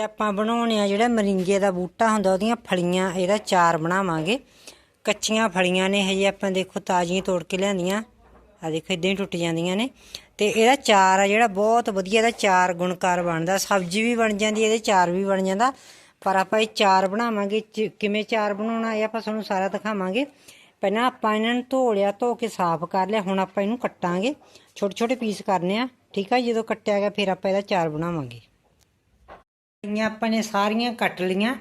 ਅੱਜ ਆਪਾਂ ਬਣਾਉਣੇ ਆ ਜਿਹੜਾ ਮਰਿੰਗੇ ਦਾ ਬੂਟਾ ਹੁੰਦਾ, ਉਹਦੀਆਂ ਫਲੀਆਂ, ਇਹਦਾ ਚਾਰ ਬਣਾਵਾਂਗੇ। ਕੱਚੀਆਂ ਫਲੀਆਂ ਨੇ ਹਜੇ ਆਪਾਂ ਦੇਖੋ ਤਾਜ਼ੀਆਂ ਤੋੜ ਕੇ ਲਿਆਂਦੀਆਂ ਆ ਦੇਖੋ ਇਦਾਂ ਹੀ ਟੁੱਟ ਜਾਂਦੀਆਂ ਨੇ। ਤੇ ਇਹਦਾ ਚਾਰ ਆ, ਜਿਹੜਾ ਬਹੁਤ ਵਧੀਆ, ਇਹਦਾ ਚਾਰ ਗੁਣਕਾਰ ਬਣਦਾ। ਸਬਜ਼ੀ ਵੀ ਬਣ ਜਾਂਦੀ, ਇਹਦੇ ਚਾਰ ਵੀ ਬਣ ਜਾਂਦਾ। ਪਰ ਆਪਾਂ ਇਹ ਚਾਰ ਬਣਾਵਾਂਗੇ, ਚ- ਕਿਵੇਂ ਚਾਰ ਬਣਾਉਣਾ, ਇਹ ਆਪਾਂ ਤੁਹਾਨੂੰ ਸਾਰਾ ਦਿਖਾਵਾਂਗੇ। ਪਹਿਲਾਂ ਆਪਾਂ ਇਹਨਾਂ ਨੂੰ ਧੋ ਲਿਆ ਧੋ ਕੇ ਸਾਫ਼ ਕਰ ਲਿਆ, ਹੁਣ ਆਪਾਂ ਇਹਨੂੰ ਕੱਟਾਂਗੇ। ਛੋਟੇ ਛੋਟੇ ਪੀਸ ਕਰਨੇ ਆ, ਠੀਕ ਆ? ਜਦੋਂ ਕੱਟਿਆ ਗਿਆ, ਫਿਰ ਆਪਾਂ ਇਹਦਾ ਚਾਰ ਬਣਾਵਾਂਗੇ। ਫਲੀਆਂ ਆਪਾਂ ਨੇ ਸਾਰੀਆਂ ਕੱਟ ਲੀਆਂ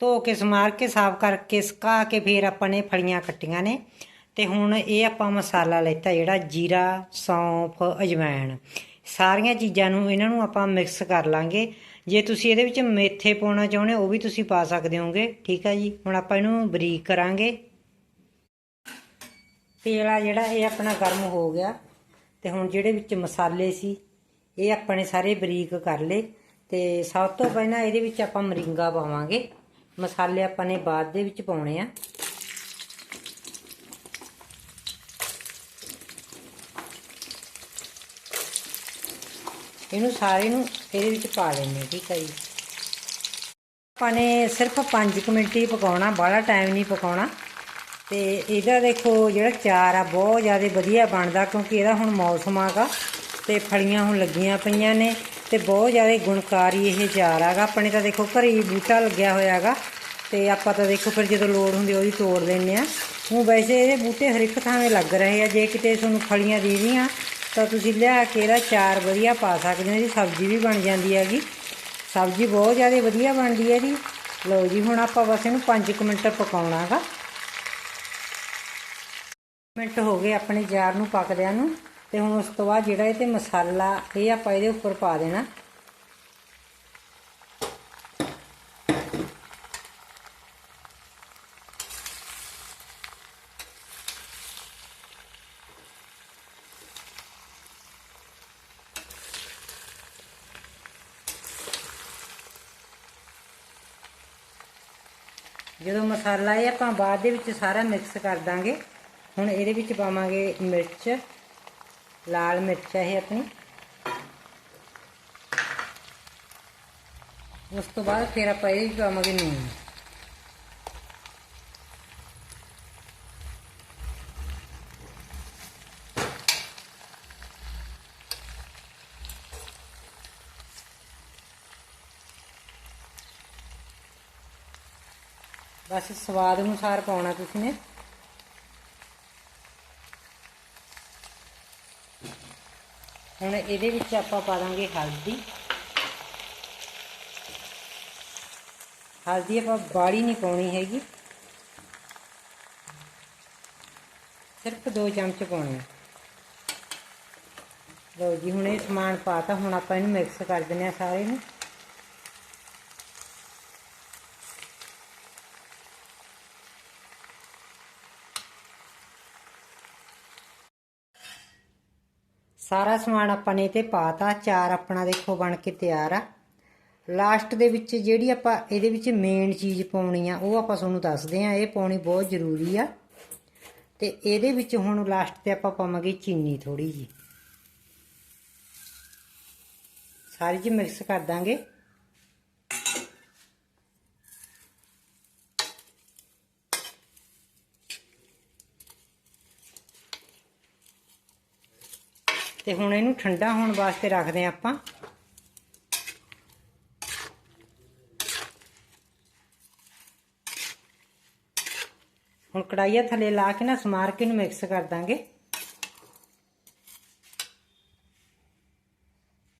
ਧੋ ਕੇ, ਸਮਾਰ ਕੇ, ਸਾਫ਼ ਕਰਕੇ, ਸੁਕਾ ਕੇ ਫਿਰ ਆਪਾਂ ਨੇ ਫਲੀਆਂ ਕੱਟੀਆਂ ਨੇ। ਤੇ ਹੁਣ ਇਹ ਆਪਾਂ ਮਸਾਲਾ ਲੈਤਾ ਜਿਹੜਾ ਜੀਰਾ, ਸੌਂਫ ਅਜਵਾਇਣ ਸਾਰੀਆਂ ਚੀਜ਼ਾਂ ਨੂੰ ਇਹਨਾਂ ਨੂੰ ਆਪਾਂ ਮਿਕਸ ਕਰ ਲਾਂਗੇ। ਜੇ ਤੁਸੀਂ ਇਹਦੇ ਵਿੱਚ ਮੇਥੇ ਪਾਉਣਾ ਚਾਹੁੰਦੇ ਹੋ, ਉਹ ਵੀ ਤੁਸੀਂ ਪਾ ਸਕਦੇ ਹੋਗੇ। ਠੀਕ ਆ ਜੀ? ਹੁਣ ਆਪਾਂ ਇਹਨੂੰ ਬਰੀਕ ਕਰਾਂਗੇ। ਤੇਲ ਆ ਜਿਹੜਾ, ਇਹ ਆਪਣਾ ਗਰਮ ਹੋ ਗਿਆ। ਤੇ ਹੁਣ ਜਿਹੜੇ ਵਿੱਚ ਮਸਾਲੇ ਸੀ, ਇਹ ਆਪਾਂ ਨੇ ਸਾਰੇ ਬਰੀਕ ਕਰ ਲਏ। ਤੇ ਸਭ ਤੋਂ ਪਹਿਲਾਂ ਇਹਦੇ ਵਿੱਚ ਆਪਾਂ ਮਰਿੰਗਾ ਪਾਵਾਂਗੇ। ਮਸਾਲੇ ਆਪਾਂ ਨੇ ਬਾਅਦ ਦੇ ਵਿੱਚ ਪਾਉਣੇ ਆ। ਇਹਨੂੰ ਸਾਰੇ ਨੂੰ ਇਹਦੇ ਵਿੱਚ ਪਾ ਲੈਣੇ ਠੀਕ ਹੈ ਜੀ। ਆਪਾਂ ਨੇ ਸਿਰਫ 5 ਮਿੰਟ ਹੀ ਪਕਾਉਣਾ, ਬਾਹਲਾ ਟਾਈਮ ਨਹੀਂ ਪਕਾਉਣਾ। ਤੇ ਇਹਦਾ ਦੇਖੋ ਜਿਹੜਾ ਚਾਰ ਆ, ਬਹੁਤ ਜ਼ਿਆਦਾ ਵਧੀਆ ਬਣਦਾ ਕਿਉਂਕਿ ਇਹਦਾ ਹੁਣ ਮੌਸਮ ਆਗਾ ਤੇ ਫਲੀਆਂ ਹੁਣ ਲੱਗੀਆਂ ਪਈਆਂ ਨੇ। ਤੇ ਬਹੁਤ ਜ਼ਿਆਦਾ ਗੁਣਕਾਰੀ ਇਹ ਚਾਰ ਹੈਗਾ। ਆਪਣੇ ਤਾਂ ਦੇਖੋ ਘਰੇ ਹੀ ਬੂਟਾ ਲੱਗਿਆ ਹੋਇਆ ਹੋਇਆਗਾ ਤੇ ਆਪਾਂ ਤਾਂ ਦੇਖੋ ਫਿਰ ਜਦੋਂ ਲੋੜ ਹੁੰਦੀ ਉਹਦੀ ਤੋੜ ਲੈਂਦੇ ਆ ਹੁਣ ਵੈਸੇ ਇਹਦੇ ਬੂਟੇ ਹਰ ਇੱਕ ਥਾਂ 'ਤੇ ਲੱਗ ਰਹੇ ਆ। ਜੇ ਕਿਤੇ ਤੁਹਾਨੂੰ ਫਲੀਆਂ ਦੇ ਦੀਦੀਆਂ ਤਾਂ ਤੁਸੀਂ ਲਿਆ ਕੇ ਇਹਦਾ ਚਾਰ ਵਧੀਆ ਪਾ ਸਕਦੇ ਹੋ ਇਹਦੀ ਸਬਜ਼ੀ ਵੀ ਬਣ ਜਾਂਦੀ ਹੈਗੀ। ਸਬਜ਼ੀ ਬਹੁਤ ਜ਼ਿਆਦਾ ਵਧੀਆ ਬਣਦੀ ਹੈ ਜੀ। ਲਓ ਜੀ, ਹੁਣ ਆਪਾਂ ਬਸ ਇਹਨੂੰ 5 ਮਿੰਟ ਪਕਾਉਣਾ ਪਕਾਉਣਾਗਾ ਮਿੰਟ ਹੋ ਗਏ ਆਪਣੇ ਜਾਰ ਨੂੰ ਪੱਕਦਿਆਂ ਨੂੰ। ਤੇ ਹੁਣ ਉਸ ਤੋਂ ਬਾਅਦ ਜਿਹੜਾ ਇਹ ਤੇ ਮਸਾਲਾ, ਇਹ ਆਪਾਂ ਇਹਦੇ ਉੱਪਰ ਪਾ ਦੇਣਾ। ਜਦੋਂ ਮਸਾਲਾ ਇਹ ਆਪਾਂ ਬਾਅਦ ਦੇ ਵਿੱਚ ਸਾਰਾ ਮਿਕਸ ਕਰ ਦਾਂਗੇ, ਹੁਣ ਇਹਦੇ ਵਿੱਚ ਪਾਵਾਂਗੇ ਮਿਰਚ। ਲਾਲ ਮਿਰਚ ਹੈ ਇਹ ਆਪਣੀ ਉਸ ਤੋਂ ਬਾਅਦ ਫਿਰ ਆਪਾਂ ਇਹ ਵਿੱਚ ਪਾਵਾਂਗੇ ਨੂਨ ਬਸ ਸਵਾਦ ਅਨੁਸਾਰ ਪਾਉਣਾ ਤੁਸੀਂ ਨੇ ਹੁਣ ਇਹਦੇ ਵਿੱਚ ਆਪਾਂ ਪਾ ਦਾਂਗੇ ਹਲਦੀ। ਹਲਦੀ ਆਪਾਂ ਬਾੜੀ ਨਹੀਂ ਪਾਉਣੀ ਹੈਗੀ। ਸਿਰਫ 2 ਚਮਚ ਪਾਉਣੇ ਲਓ ਜੀ, ਹੁਣ ਇਹ ਸਮਾਨ ਪਾਤਾ ਹੁਣ ਆਪਾਂ ਇਹਨੂੰ ਮਿਕਸ ਕਰ ਦਿੰਦੇ ਆ ਸਾਰੇ ਨੂੰ। ਸਾਰਾ ਸਮਾਨ ਆਪਾਂ ਨੇ ਤੇ ਪਾਤਾ, ਚਾਰ ਆਪਣਾ ਦੇਖੋ ਬਣ ਕੇ ਤਿਆਰ ਆ। ਲਾਸਟ ਦੇ ਵਿੱਚ ਜਿਹੜੀ ਆਪਾਂ ਇਹਦੇ ਵਿੱਚ ਮੇਨ ਚੀਜ਼ ਪਾਉਣੀ ਆ, ਉਹ ਆਪਾਂ ਤੁਹਾਨੂੰ ਦੱਸਦੇ ਆ, ਇਹ ਪਾਉਣੀ ਬਹੁਤ ਜ਼ਰੂਰੀ ਆ। ਤੇ ਇਹਦੇ ਵਿੱਚ ਹੁਣ ਲਾਸਟ ਤੇ ਆਪਾਂ ਪਾਵਾਂਗੇ ਚੀਨੀ ਥੋੜੀ ਜੀ ਸਾਰੀ ਜੀ ਮਿਕਸ ਕਰ ਦਾਂਗੇ। ਤੇ ਹੁਣ ਇਹਨੂੰ ਠੰਡਾ ਹੋਣ ਵਾਸਤੇ ਰੱਖਦੇ ਆ ਆਪਾਂ। ਹੁਣ ਕੜਾਈਆ ਥੱਲੇ ਲਾ ਕੇ ਨਾ ਸਮਾਰ ਕੇ ਇਹਨੂੰ ਮਿਕਸ ਕਰ ਦਾਂਗੇ।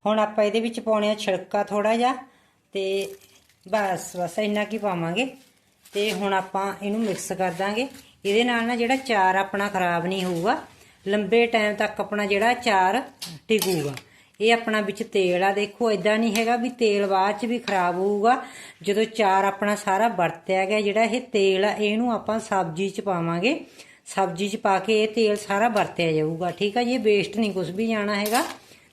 ਹੁਣ ਆਪਾਂ ਇਹਦੇ ਵਿੱਚ ਪਾਉਣੇ ਆ ਛਿੜਕਾ ਥੋੜਾ ਜਿਹਾ ਤੇ ਬਸ ਬਸ ਇੰਨਾ ਕੀ ਪਾਵਾਂਗੇ। ਤੇ ਹੁਣ ਆਪਾਂ ਇਹਨੂੰ ਮਿਕਸ ਕਰ ਦਾਂਗੇ। ਇਹਦੇ ਨਾਲ ਨਾ ਜਿਹੜਾ ਚਾਰ ਆਪਣਾ ਖਰਾਬ ਨਹੀਂ ਹੋਊਗਾ। ਲੰਬੇ ਟਾਈਮ ਤੱਕ ਆਪਣਾ ਜਿਹੜਾ ਚਾਰ ਟਿਕੂਗਾ। ਇਹ ਆਪਣਾ ਵਿੱਚ ਤੇਲ ਆ, ਦੇਖੋ ਇਦਾਂ ਨਹੀਂ ਹੈਗਾ ਵੀ ਤੇਲ ਬਾਅਦ ਚ ਵੀ ਖਰਾਬ ਹੋਊਗਾ। ਜਦੋਂ ਚਾਰ ਆਪਣਾ ਸਾਰਾ ਵਰਤਿਆ ਗਿਆ, ਜਿਹੜਾ ਇਹ ਤੇਲ ਆ, ਇਹਨੂੰ ਆਪਾਂ ਸਬਜ਼ੀ ਚ ਪਾਵਾਂਗੇ। ਸਬਜ਼ੀ ਚ ਪਾ ਕੇ ਇਹ ਤੇਲ ਸਾਰਾ ਵਰਤਿਆ ਜਾਊਗਾ। ਠੀਕ ਆ ਜੀ, ਇਹ ਵੇਸਟ ਨਹੀਂ ਕੁਝ ਵੀ ਜਾਣਾ ਹੈਗਾ।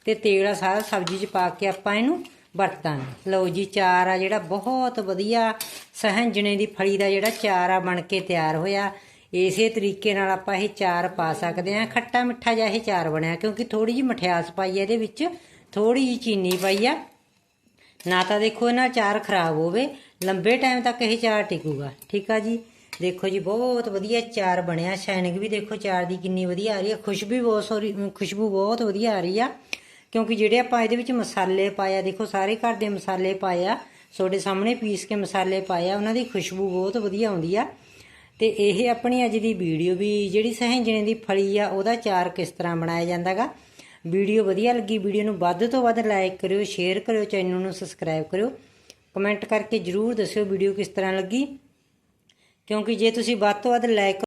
ਤੇ ਤੇਲ ਆ, ਸਾਰਾ ਸਬਜ਼ੀ ਚ ਪਾ ਕੇ ਆਪਾਂ ਇਹਨੂੰ ਵਰਤਾਂਗੇ। ਲਓ ਜੀ ਚਾਰ ਆ ਜਿਹੜਾ ਬਹੁਤ ਵਧੀਆ ਸਹੰਜਣੇ ਦੀ ਫਲੀ ਦਾ ਜਿਹੜਾ ਚਾਰ ਆ ਬਣ ਕੇ ਤਿਆਰ ਹੋਇਆ। ਇਸੇ ਤਰੀਕੇ ਨਾਲ ਆਪਾਂ ਇਹ ਚਾਰ ਪਾ ਸਕਦੇ ਹਾਂ। ਖੱਟਾ ਮਿੱਠਾ ਜਿਹਾ ਇਹ ਚਾਰ ਬਣਿਆ, ਕਿਉਂਕਿ ਥੋੜੀ ਜਿਹੀ ਮਠਿਆਸ ਪਾਈ ਹੈ ਇਹਦੇ ਵਿੱਚ ਥੋੜੀ ਜਿਹੀ ਚੀਨੀ ਪਾਈ ਆ। ਨਾ ਤਾਂ ਦੇਖੋ ਇਹਨਾਂ ਚਾਰ ਖਰਾਬ ਹੋਵੇ, ਲੰਬੇ ਟਾਈਮ ਤੱਕ ਇਹ ਚਾਰ ਟਿਕੂਗਾ। ਠੀਕ ਆ ਜੀ? ਦੇਖੋ ਜੀ, ਬਹੁਤ ਵਧੀਆ ਚਾਰ ਬਣਿਆ। ਸ਼ਾਈਨਿੰਗ ਵੀ ਦੇਖੋ ਚਾਰ ਦੀ ਕਿੰਨੀ ਵਧੀਆ ਆ ਰਹੀ ਹੈ ਖੁਸ਼ਬੂ ਬਹੁਤ, ਸੋਰੀ ਖੁਸ਼ਬੂ ਬਹੁਤ ਵਧੀਆ ਆ ਰਹੀ ਆ। ਕਿਉਂਕਿ ਜਿਹੜੇ ਆਪਾਂ ਇਹਦੇ ਵਿੱਚ ਮਸਾਲੇ ਪਾਇਆ ਦੇਖੋ ਸਾਰੇ ਘਰ ਦੇ ਮਸਾਲੇ ਪਾਏ ਆ। ਤੁਹਾਡੇ ਸਾਹਮਣੇ ਪੀਸ ਕੇ ਮਸਾਲੇ ਪਾਏ ਆ, ਉਹਨਾਂ ਦੀ ਖੁਸ਼ਬੂ ਬਹੁਤ ਵਧੀਆ ਆਉਂਦੀ ਆ। ਤੇ ਇਹ ਆਪਣੀ ਅੱਜ ਦੀ ਵੀਡੀਓ ਵੀ ਜਿਹੜੀ ਸਹਿੰਜਣੇ ਦੀ ਫਲੀ ਆ, ਉਹਦਾ ਚਾਰ ਕਿਸ ਤਰ੍ਹਾਂ ਬਣਾਇਆ ਜਾਂਦਾਗਾ। ਵੀਡੀਓ ਵਧੀਆ ਲੱਗੀ, ਵੀਡੀਓ ਨੂੰ ਵੱਧ ਤੋਂ ਵੱਧ ਲਾਈਕ ਕਰਿਓ, ਸ਼ੇਅਰ ਕਰਿਓ, ਚੈਨਲ ਨੂੰ ਸਬਸਕ੍ਰਾਈਬ ਕਰਿਓ। ਕਮੈਂਟ ਕਰਕੇ ਜਰੂਰ ਦੱਸਿਓ ਵੀਡੀਓ ਕਿਸ ਤਰ੍ਹਾਂ ਲੱਗੀ। ਕਿਉਂਕਿ ਜੇ ਤੁਸੀਂ ਵੱਧ ਤੋਂ ਵੱਧ ਲਾਈਕ